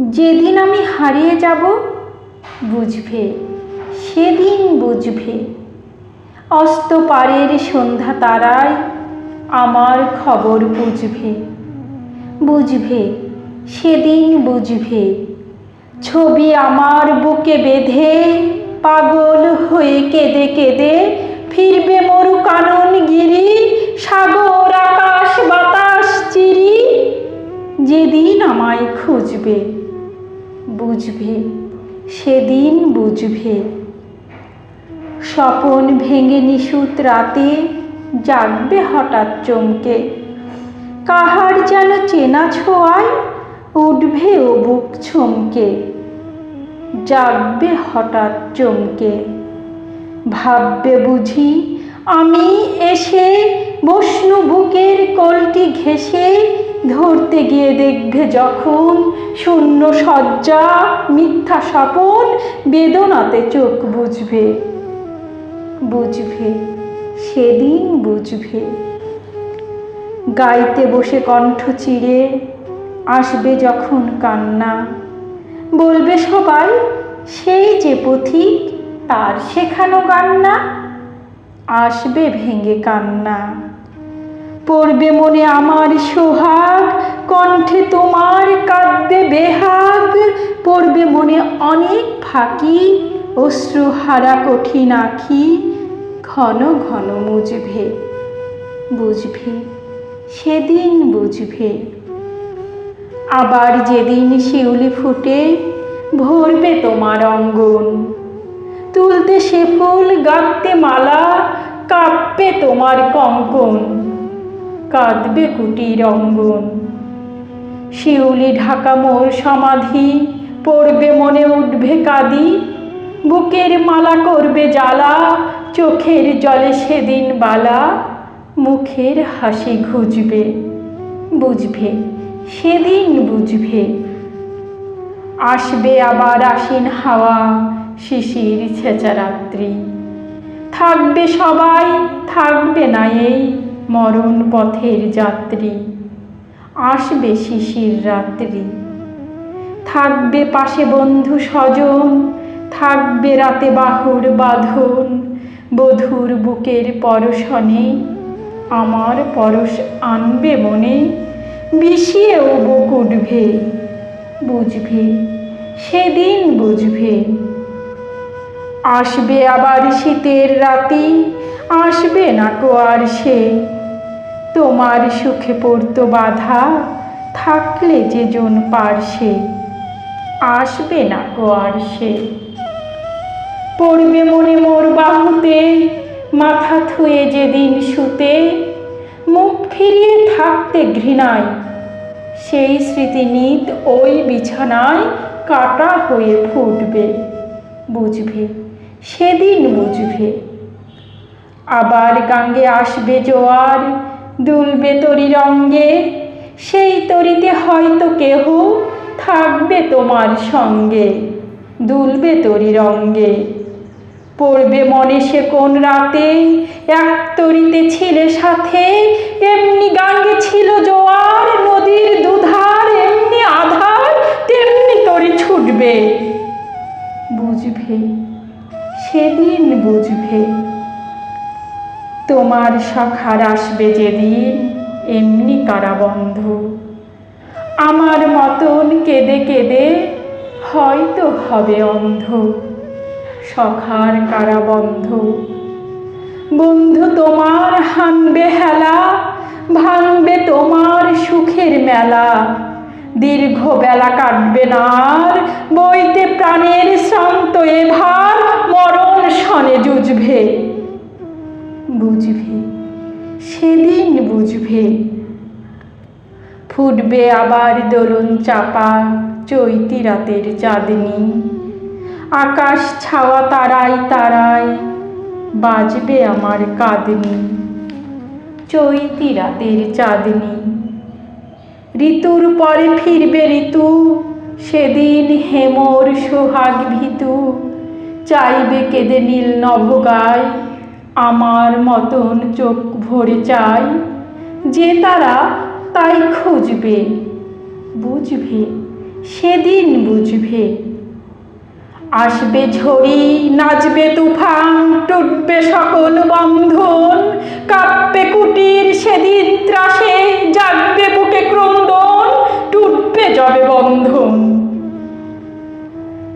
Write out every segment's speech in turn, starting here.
যেদিন আমি হারিয়ে যাব, বুঝবে, সেদিন বুঝবে। অস্ত পারের সন্ধ্যা তারায় আমার খবর বুঝবে। বুঝবে, সেদিন বুঝবে। ছবি আমার বুকে বেঁধে, পাগল হয়ে কেঁদে কেঁদে ফিরবে মরু কানন গিরি, সাগর, আকাশ, বাতাস, চিরি। যেদিন আমায় খুঁজবে বুঝবে, সেদিন বুঝবে। স্বপন ভেঙে নিশুত রাতে জাগবে হঠাৎ চমকে। কাহার যেন চেনা ছোঁয়ায় উঠবে ও বুক ছমকে জাগবে হঠাৎ চমকে। ভাববে বুঝি, আমি এসে বসনু বুকের কলটি ঘেঁষে ধরতে গিয়ে দেখবে যখন শূন্য শয্যা, মিথ্যা স্বপন, বেদনাতে চোখ বুঝবে। বুঝবে, সেদিন বুঝবে। গাইতে বসে কণ্ঠ চিড়ে, আসবে যখন কান্না। বলবে সবাই, সেই যে পথিক, তার শেখানো কান্না। আসবে ভেঙে কান্না। পড়বে মনে আমার সোহাগ, কণ্ঠে তোমার কাঁদবে বেহাগ, পড়বে মনে অনেক ফাঁকি অশ্রু হারা কঠিন আখি, ঘন ঘন মুজবে, বুঝবে, সেদিন বুঝবে। আবার যেদিন শিউলি ফুটে ভরবে তোমার অঙ্গন, তুলতে সে ফুল, গাঁথতে মালা, কাঁপবে তোমার কঙ্কন। কাঁদবে কুটির অঙ্গন। শিউলি ঢাকা মোর সমাধি, পড়বে মনে উঠবে কাদি। বুকের মালা করবে জ্বালা, চোখের জলে সেদিন বালা। মুখের হাসি ঘুজবে বুঝবে, সেদিন বুঝবে। আসবে আবার আসিন হাওয়া, শিশির ছেঁচা রাত্রি। থাকবে সবাই, থাকবে না এই মরণ পথের যাত্রী। আসবে শিশির রাত্রি। থাকবে পাশে বন্ধু স্বজন, থাকবে রাতে বাহুর বাঁধন, বধুর বুকের পরশনে। আমার পরশ আনবে মনে বিষিয়েও বুক উঠবে। বুঝবে, সেদিন বুঝবে। আসবে আবার শীতের রাতি, আসবে না কো আর সে। তোমার সুখে পড়তো বাধা, থাকলে যে জন পারছে আসবে না কো আর সে। পড়বে মনে মোর বাহুতে, মাথা থুয়ে যেদিন শুতে মুখ ফিরিয়ে থাকতে ঘৃণায়। সেই স্মৃতিনিত ওই বিছানায়, কাটা হয়ে ফুটবে। বুঝবে, সেদিন বুঝবে। আবার গাঙ্গে আসবে জোয়ার দুলবে তরি রঙ্গে সেই তরিতে হয়তো কেহ থাকবে তোমার সঙ্গে। দুলবে তরি রঙ্গে পড়বে মনে সে কোন রাতে, এক তরিতে ছিলে সাথে, এমনি গাঙ্গে ছিল তোমার সখার আসবে যেদিন, এমনি কারাবন্ধ। আমার মতন কেঁদে কেঁদে হয়তো হবে অন্ধ। সখার কারাবন্ধ, বন্ধু তোমার হানবে হেলা, ভাঙবে তোমার সুখের মেলা। দীর্ঘ বেলা কাটবে না আর বইতে প্রাণের শ্রান্ত এ ভার মরণ সনে জুঝবে বুঝবে, সেদিন বুঝবে। ফুটবে আবার দোলন চাপা চৈতি রাতের চাঁদনি। আকাশ ছাওয়া তারাই তারাই বাজবে আমার কাঁদনি। চৈতি রাতের চাঁদনি। ঋতুর পরে ফিরবে ঋতু, সেদিন হেমর সোহাগ ভীতু। চাইবে কেঁদে নীল নভগায়। আমার মতন চোখ ভরে চাই যে তারা তাই খুঁজবে। বুঝবে, সেদিন বুঝবে। আসবে ঝড়ি, নাচবে তুফান, টুটবে সকল বন্ধন, কাঁপবে কুটির, সেদিন ত্রাসে জাগবে বুকে ক্রন্দন, টুটবে যবে বন্ধন।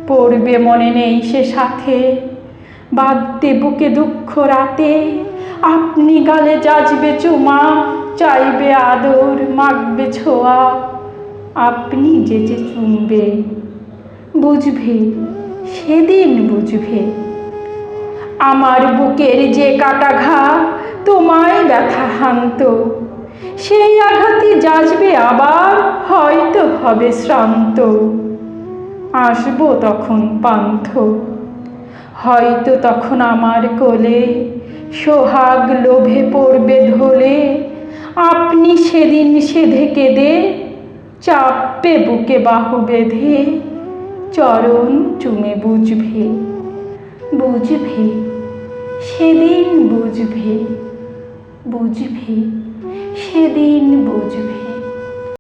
পড়বে মনে নেই সে সাথে বাঁধতে বুকে দুঃখ রাতে। আপনি গালে যাজবে চুমা, চাইবে আদর মাখবে ছোঁয়া। আপনি যে যে চুমবে, বুঝবে, সেদিন বুঝবে। আমার বুকের যে কাটা ঘা তোমায় ব্যথা হান্ত। সেই আঘাতে যাজবে আবার, হয়তো হবে শ্রান্ত। আসব তখন পান্থ। হয়তো তখন আমার কোলে সোহাগ লোভে পড়বে ঢোলে। আপনি সেদিন সেধে কেঁদে চাপবে বুকে বাহু বেঁধে চরণ চুমে বুঝবে। বুঝবে, সেদিন বুঝবে বুঝবে, সেদিন বুঝবে।